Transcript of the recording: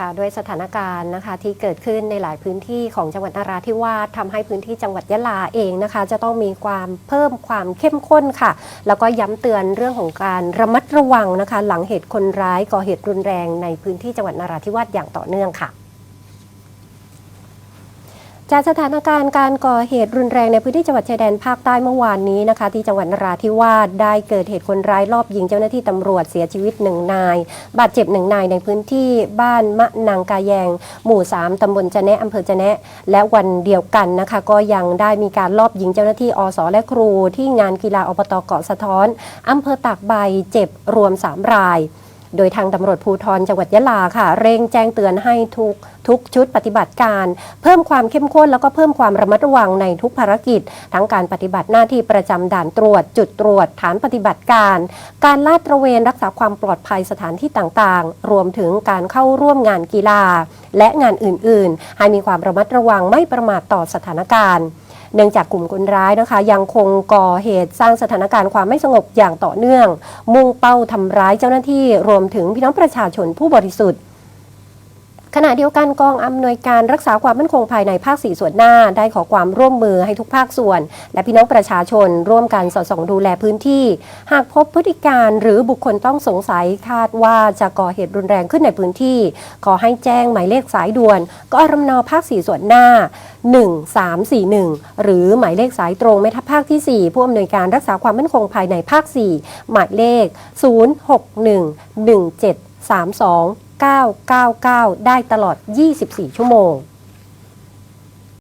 คะด้วยสถานการณ์นะคะที่เกิดขึ้นในหลายพื้นที่ของจังหวัดนราธิวาสทำให้พื้นที่จังหวัดยะลาเองนะคะ จะต้องมีความเพิ่มความเข้มข้นค่ะ แล้วก็ย้ำเตือนเรื่องของการระมัดระวังนะคะ หลังเหตุคนร้ายก่อเหตุรุนแรงในพื้นที่จังหวัดนราธิวาสอย่างต่อเนื่องค่ะ จากสถานการณ์การก่อเหตุรุนแรงในพื้นที่จังหวัดชายแดนภาคใต้เมื่อวานนี้นะคะ ที่จังหวัดนราธิวาสได้เกิดเหตุคนร้ายรอบยิงเจ้าหน้าที่ตำรวจเสียชีวิตหนึ่งนาย บาดเจ็บหนึ่งนายในพื้นที่บ้านมะนางกาแยง หมู่ 3 ตำบลจะแนะอำเภอจะแนะและวันเดียวกันนะคะ ก็ยังได้มีการลอบยิงเจ้าหน้าที่อสและครู ที่งานกีฬาอบตเกาะสะท้อนอำเภอตากใบเจ็บรวม 3 ราย โดยทางตำรวจภูธรจังหวัดยะลาค่ะ เร่งแจ้งเตือนให้ทุกทุกชุดปฏิบัติการ เพิ่มความเข้มข้นแล้วก็เพิ่มความระมัดระวังในทุกภารกิจ ทั้งการปฏิบัติหน้าที่ประจำด่านตรวจ จุดตรวจฐานปฏิบัติการ การลาดตระเวนรักษาความปลอดภัยสถานที่ต่างๆ รวมถึงการเข้าร่วมงานกีฬา และงานอื่นๆ ให้มีความระมัดระวังไม่ประมาทต่อสถานการณ์ เนื่องจากกลุ่มคนร้ายนะคะ ยังคงก่อเหตุสร้างสถานการณ์ความไม่สงบอย่างต่อเนื่อง มุ่งเป้าทำร้ายเจ้าหน้าที่รวมถึงพี่น้องประชาชนผู้บริสุทธิ์ ณะเดียวกันกองอำนวยการรักษาความมั่นคงภายในภาคสี่ส่วนหน้า ได้ขอความร่วมมือให้ทุกภาคส่วน และพี่น้องประชาชน ร่วมกันสอดส่องดูแลพื้นที่ หากพบพฤติการหรือบุคคลต้องสงสัยคาดว่าจะก่อเหตุรุนแรงขึ้นในพื้นที่ ขอให้แจ้งหมายเลขสายด่วนกอรมนภาคสี่ส่วนหน้า 1341 หรือหมายเลขสายตรงแม่ทัพภาคที่ 4 ผู้อำนวยการรักษาความมั่นคงภายในภาค 4 หมายเลข 0611732 999 ได้ตลอด 24 ชั่วโมง